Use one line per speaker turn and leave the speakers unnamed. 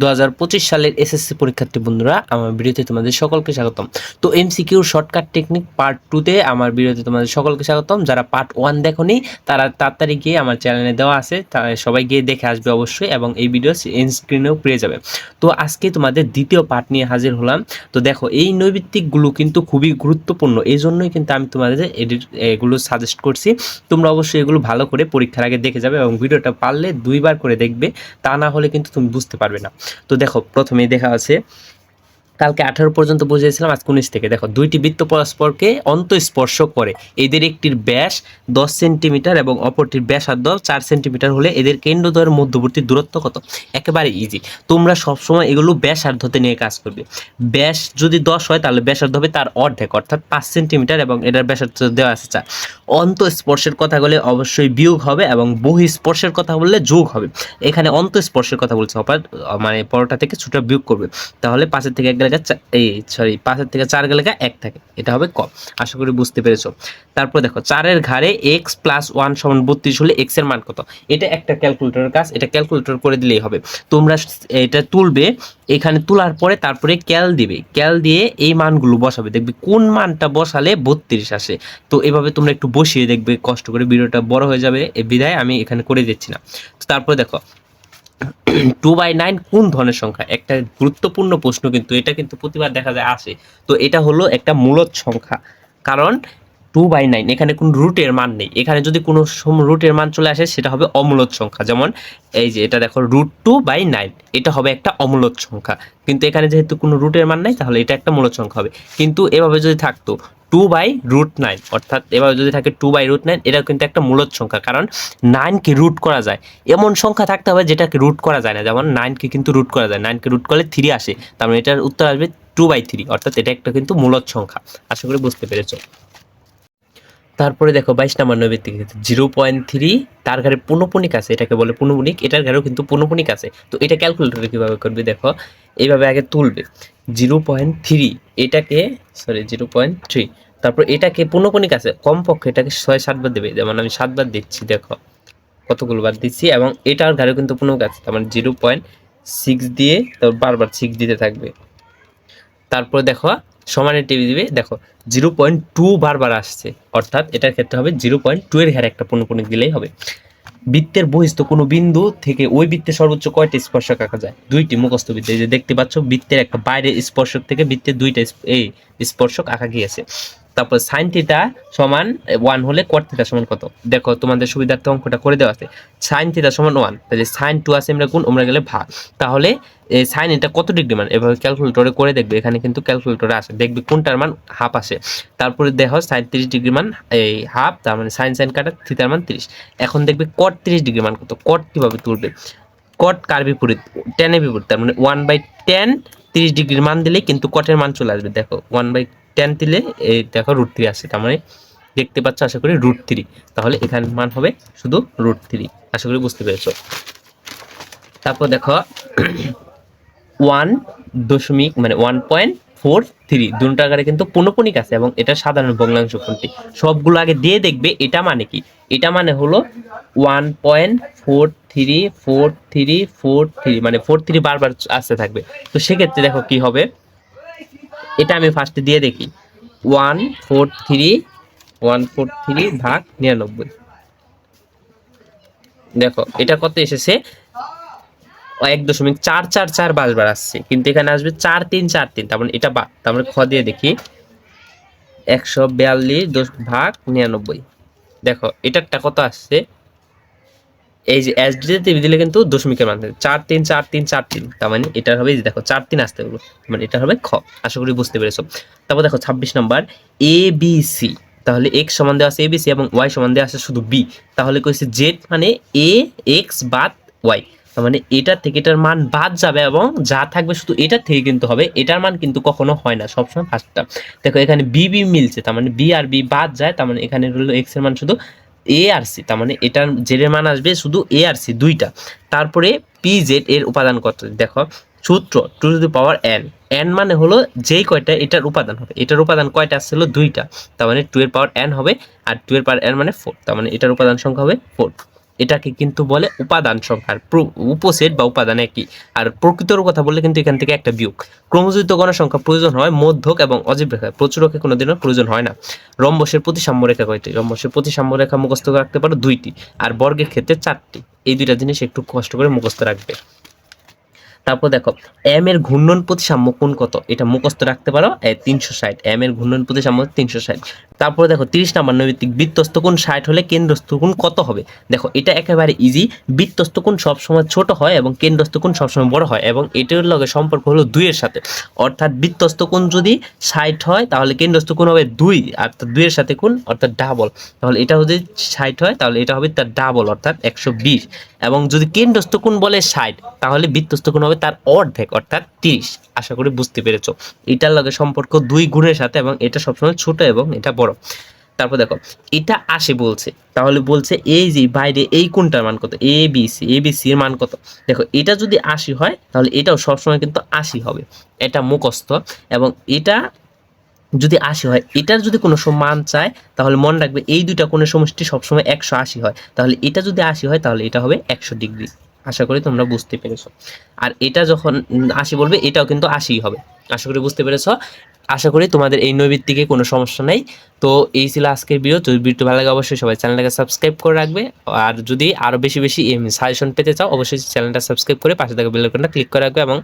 দু হাজার পঁচিশ সালের এসএসসি পরীক্ষার্থী বন্ধুরা, আমার ভিডিওতে তোমাদের সকলকে স্বাগতম। তো এমসিকিউর শর্টকাট টেকনিক পার্ট টুতে আমার ভিডিওতে তোমাদের সকলকে স্বাগতম। যারা পার্ট ওয়ান দেখোনি, তারা তাড়াতাড়ি গিয়ে আমার চ্যানেলে দেওয়া আছে তারা সবাই গিয়ে দেখে আসবে অবশ্যই এবং এই ভিডিও এন স্ক্রিনেও পেয়ে যাবে। তো আজকে তোমাদের দ্বিতীয় পার্ট নিয়ে হাজির হলাম। তো দেখো, এই নৈবিত্তিকগুলো কিন্তু খুবই গুরুত্বপূর্ণ এই জন্যই কিন্তু আমি তোমাদের এডিট, এগুলো সাজেস্ট করছি। তোমরা অবশ্যই এগুলো ভালো করে পরীক্ষার আগে দেখে যাবে এবং ভিডিওটা পারলে দুইবার করে দেখবে, তা না হলে কিন্তু তুমি বুঝতে পারবে না। তো দেখো প্রথমেই দেখা আছে কালকে আঠারো পর্যন্ত বুঝিয়েছিলাম, আজকে উনিশ থেকে। দেখো, দুইটি বৃত্ত পরস্পরকে অন্তঃস্পর্শ করে। এদের একটির ব্যাস দশ সেন্টিমিটার এবং অপরটির ব্যাসার্ধ চার সেন্টিমিটার হলে এদের কেন্দ্রদ্বয়ের মধ্যবর্তী দূরত্ব কত? একেবারে ইজি তোমরা সবসময় এগুলো ব্যাসার্ধতে নিয়ে কাজ করবে। ব্যাস যদি দশ হয়, তাহলে ব্যাসার্ধ হবে তার অর্ধেক, অর্থাৎ পাঁচ সেন্টিমিটার এবং এটার ব্যাসার্ধ দেওয়া আছে চার। অন্তঃস্পর্শের কথা বলে অবশ্যই বিয়োগ হবে এবং বহিঃস্পর্শের কথা বললে যোগ হবে। এখানে অন্তঃস্পর্শের কথা বলছে, অপার মানে পরোটা থেকে ছোটা বিয়োগ করবে। তাহলে পাঁচের থেকে এক গেলে এই সরি পাঁচের থেকে চার গেলে এক থাকে। এটা হবে ক। আশা করি বুঝতে পেরেছ। তারপর দেখো, চারের ঘাড়ে এক্স প্লাস ওয়ান সমান বত্রিশ হলে এক্সের মান কত? এটা একটা ক্যালকুলেটরের কাজ। এটা ক্যালকুলেটর করে দিলেই হবে। তোমরা এটা তুলবে, এখানে তোলার পরে তারপরে ক্যাল দিবে। ক্যাল দিয়ে এই মানগুলো বসাবে। দেখবে কোন মানটা বসালে বত্রিশ আসে। তো এভাবে তোমরা একটু বসিয়ে দেখবে, কষ্ট করে ভিডিওটা বড় হয়ে যাবে। বিধায় আমি এখানে করে দিচ্ছি না। তারপরে দেখো টু বাই নাইন কোন ধরনের সংখ্যা? একটা গুরুত্বপূর্ণ প্রশ্ন কিন্তু, এটা কিন্তু প্রতিবার দেখা যায় আসে। তো এটা হলো একটা মূলত সংখ্যা। কারণ টু বাই নাইন এখানে কোনো রুটের মান নেই। এখানে যদি কোনো রুটের মান চলে আসে, সেটা হবে অমূলত সংখ্যা। যেমন, এই যে এটা দেখো রুট টু বাই নাইন এটা হবে একটা অমূলত সংখ্যা। কিন্তু এখানে যেহেতু কোনো রুটের মান নাই, তাহলে এটা একটা মূলত সংখ্যা হবে। কিন্তু এভাবে যদি থাকতো টু বাই রুট নাইন অর্থাৎ এভাবে যদি থাকে টু বাই রুট নাইন এটা কিন্তু একটা মূলত সংখ্যা, কারণ নাইনকে রুট করা যায়। এমন সংখ্যা থাকতে হবে যেটাকে রুট করা যায় না, যেমন নাইনকে কিন্তু রুট করা যায়। নাইনকে রুট করলে থ্রি আসে, তার মানে এটার উত্তর আসবে টু বাই থ্রি অর্থাৎ এটা একটা কিন্তু মূলত সংখ্যা। আশা করি বুঝতে পেরেছ। তারপরে দেখো বাইশ নাম্বার নৈবেদিক জিরো পয়েন্ট থ্রি তার ঘরে পুনপুনিক আছে, এটাকে বলে পুনপুনিক, এটার ঘরেও কিন্তু পুনপুনিক আছে। তো এটা ক্যালকুলেটরে কীভাবে করবে দেখো, এইভাবে আগে তুলবে। জিরো পয়েন্ট থ্রি এটাকে সরি জিরো পয়েন্ট থ্রি তারপর এটাকে পুনপুনিক আছে, কমপক্ষে এটাকে ছয় সাতবার দেবে। যেমন আমি সাতবার দিচ্ছি, দেখো, কতগুলো বার দিচ্ছি, এবং এটার ঘরে কিন্তু পুনক আছে, তার মানে জিরো পয়েন্ট সিক্স দিয়ে তারপর বারবার সিক্স দিতে থাকবে। তারপর দেখো, সমানের টিভি দিবে, দেখো, জিরো পয়েন্ট টু বারবার আসছে, অর্থাৎ এটার ক্ষেত্রে হবে জিরো পয়েন্ট টু এর ঘরে একটা পূর্ণপণিক দিলেই হবে। বৃত্তের বহিস্থ কোনো বিন্দু থেকে ওই বৃত্তের সর্বোচ্চ কয়টা স্পর্শক আঁকা যায়? দুইটি মুখস্থ বৃত্ত যে দেখতে পাচ্ছ, বৃত্তের একটা বাইরে স্পর্শক থেকে বৃত্তের দুইটা এই স্পর্শক আঁকা গিয়েছে। তারপর সাইন থিটা সমান ওয়ান হলে কট থিটা সমান কত? দেখো, তোমাদের সুবিধার্থে অঙ্কটা করে দেওয়া আছে। সাইন থিটা সমান ওয়ান তাহলে সাইন টু আছে, আমরা গুণ, আমরা গেলে ভাগ। তাহলে সাইন এটা কত ডিগ্রি মান? এভাবে ক্যালকুলেটরে করে দেখবে, এখানে কিন্তু ক্যালকুলেটরে আসে। দেখবে কোনটার মান হাফ আসে। তারপরে দেখো সাইন তিরিশ ডিগ্রি মান, এই হাফ তার মানে সাইন সাইন কাটা থিটার মান তিরিশ। এখন দেখবে কট তিরিশ ডিগ্রি মান কত? কট কীভাবে তুলবে? কট কার বিপরীত? টেনের বিপরীত। তার মানে ওয়ান বাই টেন তিরিশ ডিগ্রির মান দিলেই কিন্তু কটের মান চলে আসবে। দেখো ওয়ান বাই টেন দিলে এই দেখো রুট থ্রি আসে তার মানে দেখতে পাচ্ছ, আশা করি রুট থ্রি তাহলে এখানে মান হবে শুধু রুট থ্রি আশা করি বুঝতে পেরেছ। তারপর দেখো ওয়ান দশমিক মানে ওয়ান পয়েন্ট ফোর থ্রি দুটো আকারে কিন্তু পূর্ণপণিক আছে এবং এটা সাধারণ ভগ্নাংশ কোনটি সবগুলো আগে দিয়ে দেখবে, এটা মানে কি? এটা মানে হলো one point four three four three four three মানে ফোর থ্রি বারবার আসতে থাকবে। তো সেক্ষেত্রে দেখো কি হবে? এটা আমি ফার্স্টে দিয়ে দেখি। One four three one four three ভাগ নিরানব্বই। দেখো, এটা কত এসেছে? এক দশমিক চার চার চার বারবার আসছে কিন্তু এখানে আসবে চার তিন চার তিন, তার মানে এটা বাদ তার মানে খ দিয়ে দেখি। একশো বিয়াল্লিশ দশ ভাগ নিরানব্বই। দেখো, এটারটা কত আসছে? এই যে এস ডিতে দিলে কিন্তু দশমিকের মান চার তিন চার তিন চার তিন। তার মানে এটা হবে দেখো, চার তিন আসতে হবে। মানে এটা হবে খ। আশা করি বুঝতে পেরেছ। তারপর দেখো, ছাব্বিশ নম্বর। এ বি সি তাহলে এক্স সমান দেওয়া আছে এবিসি এবং ওয়াই সমান দেওয়া আছে শুধু বি তাহলে কইছে জেড মানে এ এক্স বাদ ওয়াই তার মানে এটার থেকে এটার মান বাদ যাবে এবং যা থাকবে শুধু এটার থেকে কিন্তু হবে। এটার মান কিন্তু কখনো হয় না, সবসময় ফার্স্টটা দেখো, এখানে বি বি মিলছে। তার মানে বি আর বি বাদ যায়। তার মানে এখানে রইল এক্সের মান শুধু এ আর সি তার মানে এটার জেডের মান আসবে শুধু এ আর সি দুইটা। তারপরে পি জেড এর উপাদান কত? দেখো, সূত্র, two to the power n n মানে হলো যেই কয়টা, এটার উপাদান হবে। এটার উপাদান কয়টা আসছিল? দুইটা। তার মানে টু এর পাওয়ার এন হবে, আর টু এর পাওয়ার এন মানে ফোর তার মানে এটার উপাদান সংখ্যা হবে ফোর এটাকে কিন্তু বলে উপাদান সংখ্যা। উপসেট বা উপাদান একই আর প্রকৃতর কথা বললে কিন্তু এখান থেকে একটা বিয়োগ। ক্রমযুক্ত গণসংখ্যা প্রয়োজন হয় মধ্যক এবং অজীব রেখা। প্রচুরকে কোনোদিনও প্রয়োজন হয় না। রম্বসের প্রতিসাম্য রেখা কয়টি? রম্বসের প্রতিসাম্য রেখা মুখস্থ রাখতে পারো দুইটি। আর বর্গের ক্ষেত্রে চারটি। এই দুইটা জিনিস একটু কষ্ট করে মুখস্থ রাখবে। তারপর দেখো এম এর ঘূর্ণন প্রতিসাম্য কোণ কত? এটা মুখস্থ রাখতে পারো তিনশো ষাট। এম এর ঘূর্ণন প্রতিসাম্য তিনশো ষাট। তারপরে দেখো তিরিশ নাম্বার নৈমিত্তিক বৃত্তস্থ কোণ ষাট হলে কেন্দ্রস্থ কোণ কত হবে? দেখো, এটা একেবারে ইজি বৃত্তস্থ কোণ সবসময় ছোট হয় এবং কেন্দ্রস্থ কোণ সবসময় বড় হয় এবং এটার লগে সম্পর্ক হলো দুইয়ের সাথে। অর্থাৎ বৃত্তস্থ কোণ যদি ষাট হয়, তাহলে কেন্দ্রস্থ কোণ হবে দুই তার দুইয়ের সাথে কোণ অর্থাৎ ডাবল তাহলে এটা যদি ষাট হয়, তাহলে এটা হবে তার ডাবল অর্থাৎ একশো বিশ। এবং যদি কেন্দ্রস্থ কোণ বলে ষাট, তাহলে বৃত্তস্থ কোণ হবে তার অর্ধেক, অর্থাৎ তিরিশ। আশা করি বুঝতে পেরেছ। এটার লগে সম্পর্ক দুই গুণের সাথে এবং এটা সবসময় ছোট এবং এটা তারপর দেখো, এটা আসে বলছে, তাহলে বলছে এই যে বাইরে এই কোনটার মান কত? A B C A B C এর মান কত? দেখো, এটা যদি আশি হয়, তাহলে এটাও সবসময় কিন্তু আশি হবে। এটা মুখস্থ এবং এটা যদি আশি হয়, এটার যদি কোনো মান চায়, তাহলে মনে রাখবে এই দুইটা কোণের সমষ্টি সবসময় একশো আশি হয়। তাহলে এটা যদি আশি হয়, তাহলে এটা হবে একশো ডিগ্রি। আশা করি তোমরা বুঝতে পেরেছ। আর এটা যখন আশি বলবে, এটাও কিন্তু আশিই হবে। আশা করি বুঝতে পেরেছ? আশা করি তোমাদের এই নৈবৃত্তিকে কোনো সমস্যা নেই। তো এই ছিল আজকের ভিডিও যদি ভিডিওটি ভালো লাগে অবশ্যই সবাই চ্যানেলটাকে সাবস্ক্রাইব করে রাখবে। আর যদি আরও বেশি বেশি সাজেশন পেতে চাও, অবশ্যই চ্যানেলটা সাবস্ক্রাইব করে পাশে থাকা বেলাইকনটা ক্লিক করে রাখবে এবং